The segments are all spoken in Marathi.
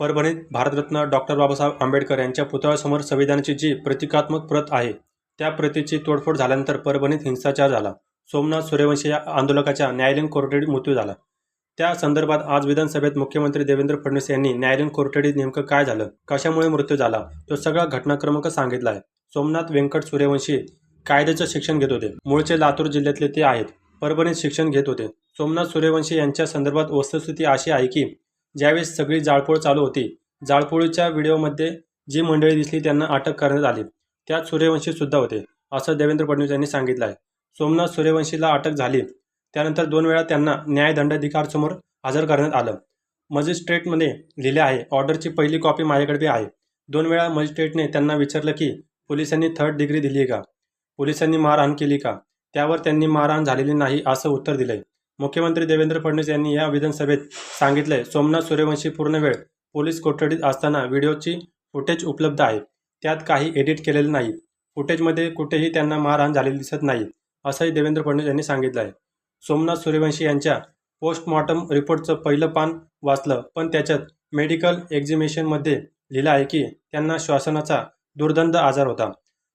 परभणीत भारतरत्न डॉक्टर बाबासाहेब आंबेडकर यांच्या पुतळ्यासमोर संविधानाची जी प्रतिकात्मक प्रत आहे त्या प्रतीची तोडफोड झाल्यानंतर परभणीत हिंसाचार झाला. सोमनाथ सूर्यवंशी या आंदोलकाच्या न्यायालयीन कोर्टेडीत मृत्यू झाला. त्या संदर्भात आज विधानसभेत मुख्यमंत्री देवेंद्र फडणवीस यांनी न्यायालयीन कोर्टेडीत नेमकं काय झालं कशामुळे मृत्यू झाला तो सगळा घटनाक्रमांक सांगितला आहे सोमनाथ व्यंकट सूर्यवंशी कायद्याचं शिक्षण घेत होते. मूळचे लातूर जिल्ह्यातले ते आहेत. परभणीत शिक्षण घेत होते. सोमनाथ सूर्यवंशी यांच्या संदर्भात वस्तुस्थिती अशी आहे की ज्यावेळेस सगळी जाळपोळ चालू होती जाळपोळीच्या व्हिडिओमध्ये जी मंडळी दिसली त्यांना अटक करण्यात आली. त्यात सूर्यवंशीसुद्धा होते असं देवेंद्र फडणवीस यांनी सांगितलं आहे. सोमनाथ सूर्यवंशीला अटक झाली. त्यानंतर दोन वेळा त्यांना न्यायदंडाधिकारसमोर हजर करण्यात आलं. मजिस्ट्रेटमध्ये लिहिले आहे ऑर्डरची पहिली कॉपी माझ्याकडे बी आहे. दोन वेळा मजिस्ट्रेटने त्यांना विचारलं की पोलिसांनी थर्ड डिग्री दिली आहे का? पोलिसांनी मारहाण केली का? त्यावर त्यांनी मारहाण झालेली नाही असं उत्तर दिलंय. मुख्यमंत्री देवेंद्र फडणवीस यांनी या विधानसभेत सांगितले सोमनाथ सूर्यवंशी पूर्ण वेळ पोलीस कोठडीत असताना व्हिडिओची फुटेज उपलब्ध आहे. त्यात काही एडिट केलेलं नाही. फुटेजमध्ये कुठेही त्यांना मारहाण झालेली दिसत नाही असंही देवेंद्र फडणवीस यांनी सांगितलं आहे सोमनाथ सूर्यवंशी यांच्या पोस्टमॉर्टम रिपोर्टचं पहिलं पान वाचलं पण त्याच्यात मेडिकल एक्झिबिशनमध्ये लिहिलं आहे की त्यांना श्वासनाचा दुर्दंड आजार होता.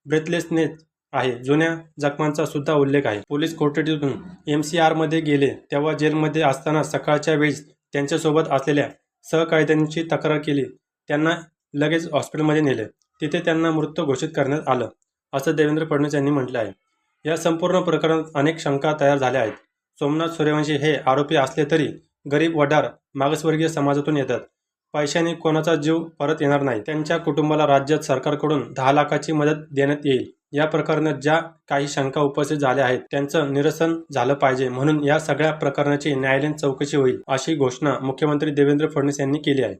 ब्रेथलेसनेस आहे. जुन्या जखमांचा सुद्धा उल्लेख आहे. पोलीस कोठडीतून एम सी आरमध्ये गेले तेव्हा जेलमध्ये असताना सकाळच्या वेळेस त्यांच्यासोबत असलेल्या सहकायद्यांची तक्रार केली. त्यांना लगेच हॉस्पिटलमध्ये नेले. तिथे त्यांना मृत घोषित करण्यात आलं असं देवेंद्र फडणवीस यांनी म्हटलं आहे. या संपूर्ण प्रकरणात अनेक शंका तयार झाल्या आहेत. सोमनाथ सूर्यवंशी हे आरोपी असले तरी गरीब वडार मागासवर्गीय समाजातून येतात. पैशाने कोणाचा जीव परत येणार नाही. त्यांच्या कुटुंबाला राज्यात सरकारकडून दहा लाखाची मदत देण्यात येईल. या प्रकरणात ज्या काही शंका उपस्थित झाल्या आहेत त्यांचं निरसन झालं पाहिजे. म्हणून या सगळ्या प्रकरणाची न्यायालयीन चौकशी होईल अशी घोषणा मुख्यमंत्री देवेंद्र फडणवीस यांनी केली आहे.